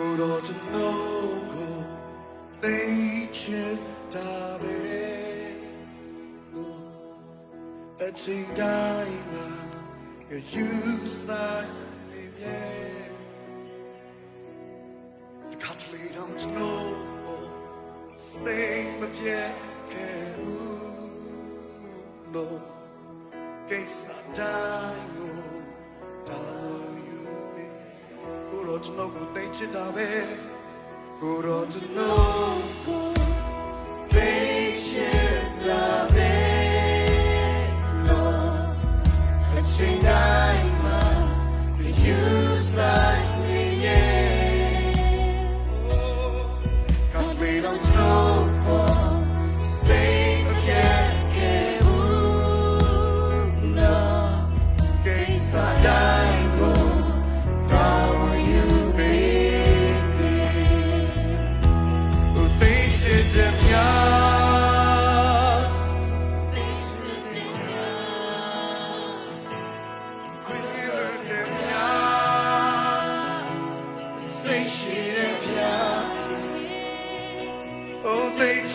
ကိုတော့ကျွန်တော်ကိုသိချင်တာပဲလို့အချိန်တိုင်းမှာယူဆိုင်နေ ကိုရောကျွန်တော်ကိုသိချစ်တာပဲကိုရောကျွန်တော်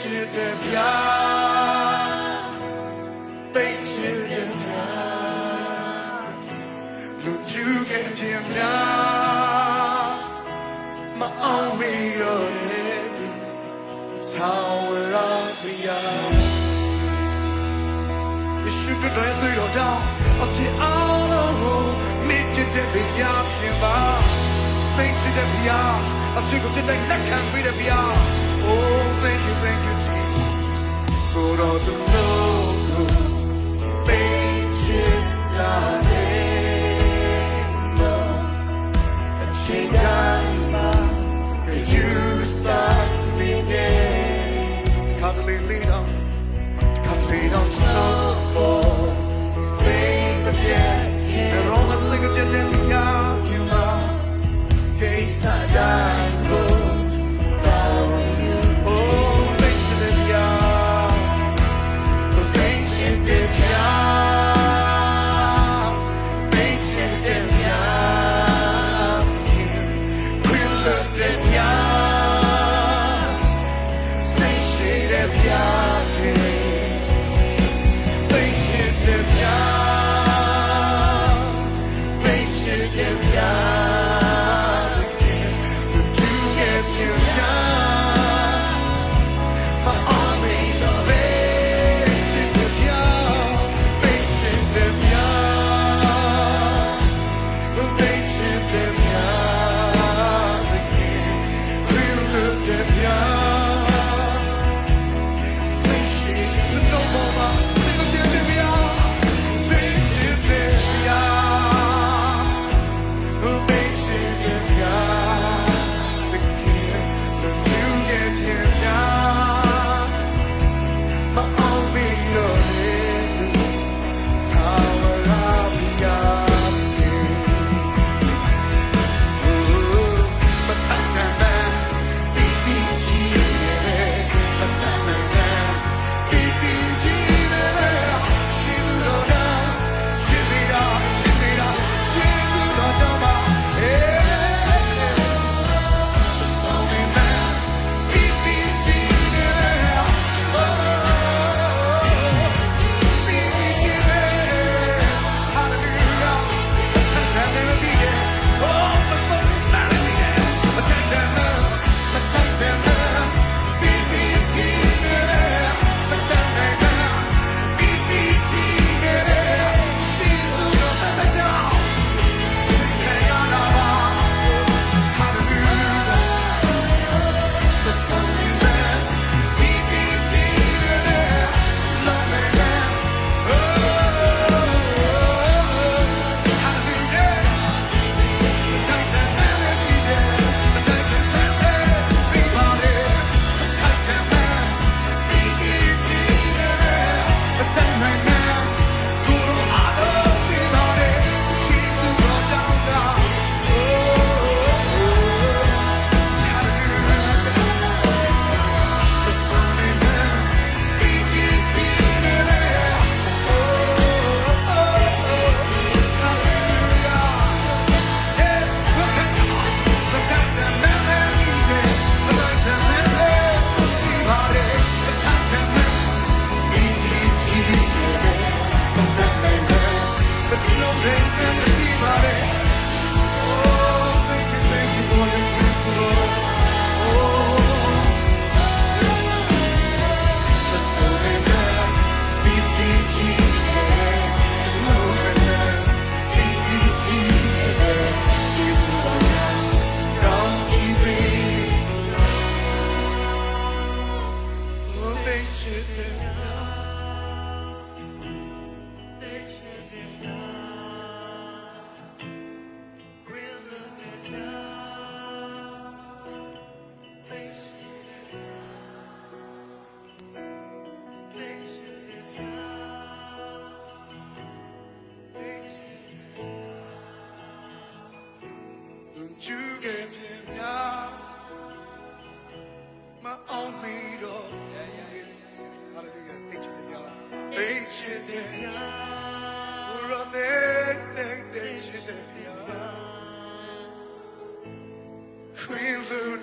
things you did, yeah. Things you did, yeah. လူကျူးခဲ့ခြင်းများမအောင်မီတော့တဲ့သူထောင်ရမရယေရှုတော်ရဲ့သွေးတော်ကြောင့်အပြစ်အားလုံးကိုမြင့်တဲ့ဘုရားပြင်ပါသိချတဲ့ဘုရားအပြစ်ကိုတစ်တိုင်းလက်ခံပေးတဲ့ဘုရား Oh thank you thank you Jesus ကိုယ်တော်သူတို့ကိုပေးချင်တာလေ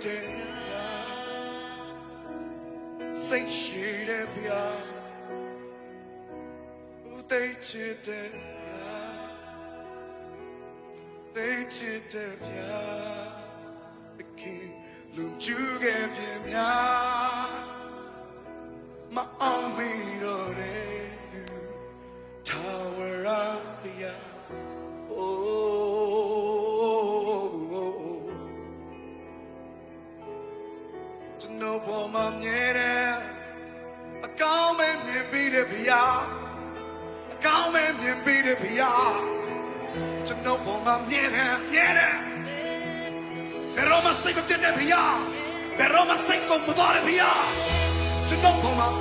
တယ်စိတ်ရှိတယ်ဗျာဦးသိချင်တယ်ဗျာသိချင်တယ်ဗျာ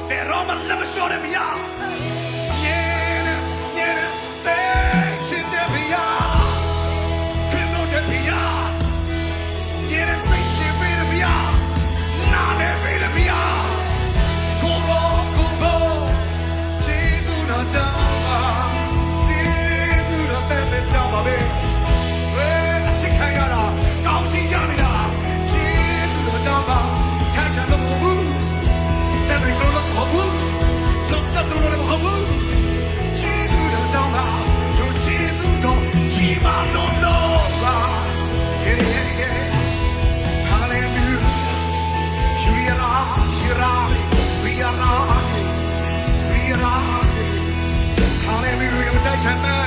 ဘယ်တော့မှလက်မလျှော့တဲ့ဗျာမြဲတယ် Hallelujah. Protect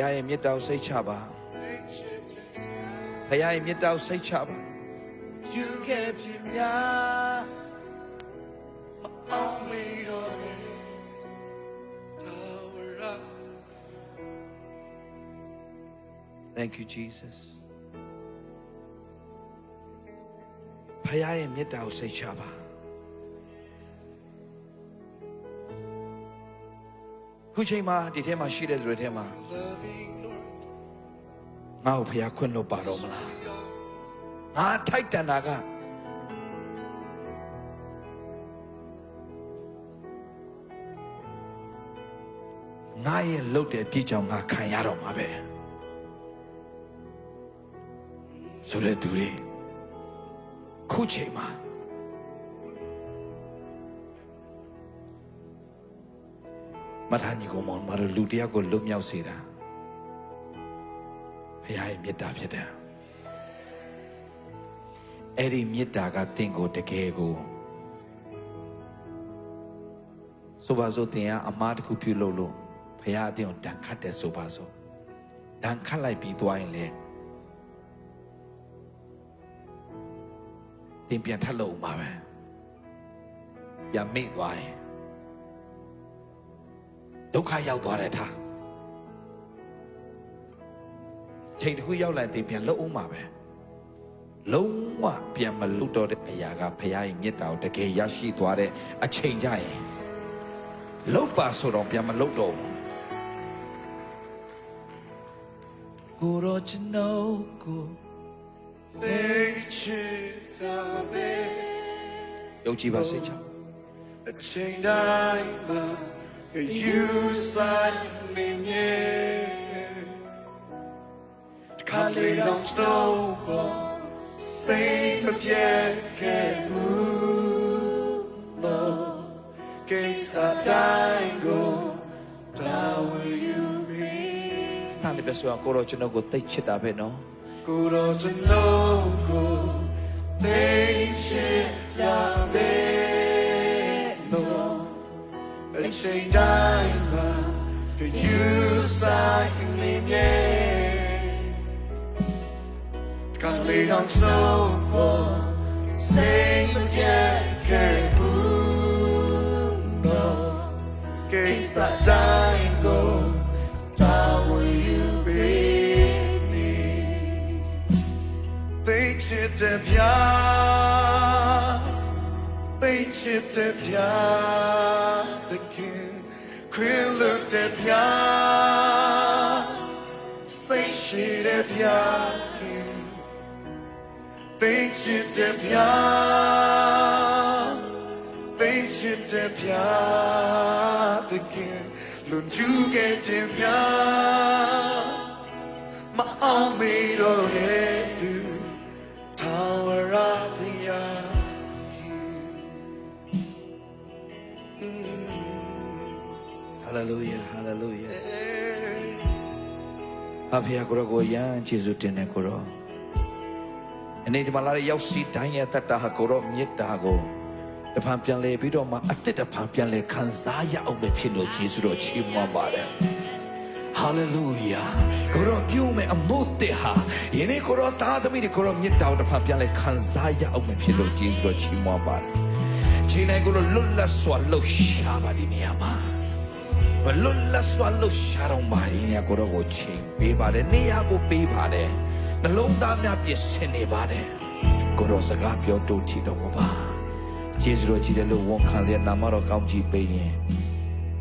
ရားရဲ့မြတ်တော်စိတ်ချပါဘုရားရဲ့မြတ်တော်စိတ်ချပါယူခဲ့ပြများ Thank you Jesus ဘုရားရဲ့မြတ်တော်စိတ်ချပါခုချိန်မှာဒီထဲမှာရှိတဲ့သူတွေထဲမှာ ငါ့ကိုဖျားခွင့်လို့ပါတော့မလားငါထိုက်တန်တာကငါရဲ့လုတ်တဲ့ပြည့်ကြောင်ငါခံရတော့မှာပဲဆိုတဲ့သူတွေခုချိန်မှာမထာညီကောင်မောင်မတို့လူတစ်ယောက်ကိုလွတ်မြောက်စေတာ ဖခင်ရဲ့မေတ္တာဖြစ်တယ်အဲ့ဒီမေတ္တာကတင့်ကိုတကယ်ကိုဆိုပါစို့တင်ကအမားတစ်ခုပြုလုပ်လို့ဖခင်အတင်းကိုတန်ခတ်တယ်ဆိုပါစို့တန်ခတ်လိုက်ပြီးသွားရင်လေတင်ပြန်ထပ်လို့မှာပဲပြန်မိသွားရင်ဒုက္ခရောက်သွားတဲ့ထား ချိန်တစ်ခုရောက်လိုက်တင်ပြန်လှုပ်အောင်မှာပဲလုံးဝပြန်မလွတ်တော့တဲ့အရာကဖခင်ရဲ့မေတ္တာကိုတကယ်ရရှိသွားတဲ့အချိန်ကြရင်လုတ်ပါဆိုတော့ပြန်မလုတ်တော့ဘူးကိုရောကျွန်တော်ကိုသိချစ်တာပဲယုံကြည်ပါစိတ်ချအချိန်တိုင်းမှာယူဆိုင်နေ မြဲတခါလေတော့တော့ပေါ်စိတ်မပြတ်ခဲ့ဘူးလို့ကိစ္စတိုင်းကိုတာဝန်ယူပြီးစနေပဲဆိုရင်ကိုရောကျွန်တော်ကိုတိတ်ချစ်တာပဲနော်ကိုတော့ကျွန်တော်ကိုသိချစ်ကြပဲနော်အချိန်တိုင်းမှာကယူဆိုင်နေ မြဲကလေးတော့ကျွန်တော်ကိုစိတ်မပြတ်ခဲ့ဘူးနော်ကိစ္စတိုင်းကိုတာဝန် သိချစ်တဲ့ဗျာသိချစ်တဲ့ဗျာတကယ်လွန်ကျူးခဲ့တဲ့ဗျာမအောင်မေတော့တဲ့သူထာဝရဘုရားဟာလေလုယာဟာလေလုယာအဖေကိုရောကိုယံကျေးဇူးတင်တယ်ကိုရော အနေဒီမှာလာတဲ့ရောက်စီတိုင်းရဲ့တတ်တာဟာကိုရောမေတ္တာကိုတဖန်ပြန်လဲပြီးတော့မှအတစ်တဖန်ပြန်လဲခံစားရအောင်ပဲဖြစ်လို့ကျေးဇူးတော်ချီးမွမ်းပါတယ်ဟာလေလုယာကိုရောပြုမဲ့အမှုတဲ့ဟာယနေ့ကိုရောသားသမီးတွေကိုရောမြတ်တော်တစ်ဖန်ပြန်လဲခံစားရအောင်မဖြစ်လို့ကျေးဇူးတော်ချီးမွမ်းပါတယ်ချိန်တိုင်းကိုရောလွတ်လပ်စွာလှုပ်ရှားပါဒီနေရာမှာမလွတ်လပ်စွာလှုပ်ရှားတော့ပါဒီနေရာကိုရောကိုချိန်ပေးပါတယ်နေရာကိုပေးပါတယ် နှလုံးသားများပြည့်စင်နေပါတယ်ကိုရောစကားပြောတူထီတော့မပါကျေးဇူးတော်ကြီးတယ်လို့ဝန်ခံလျက်နာမတော်ကောင်းကြီးပေးရင်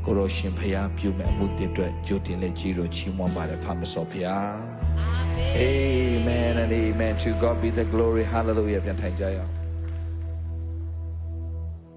ကိုရောရှင်ဖျားပြုမဲ့အမှုတစ်အတွက်ကြိုတင်လက်ကြီးတို့ချီးမွမ်းပါတယ်ဖာမစောဖျား Amen and amen to God be the glory hallelujah ပြန်ထိုင်ကြရအောင်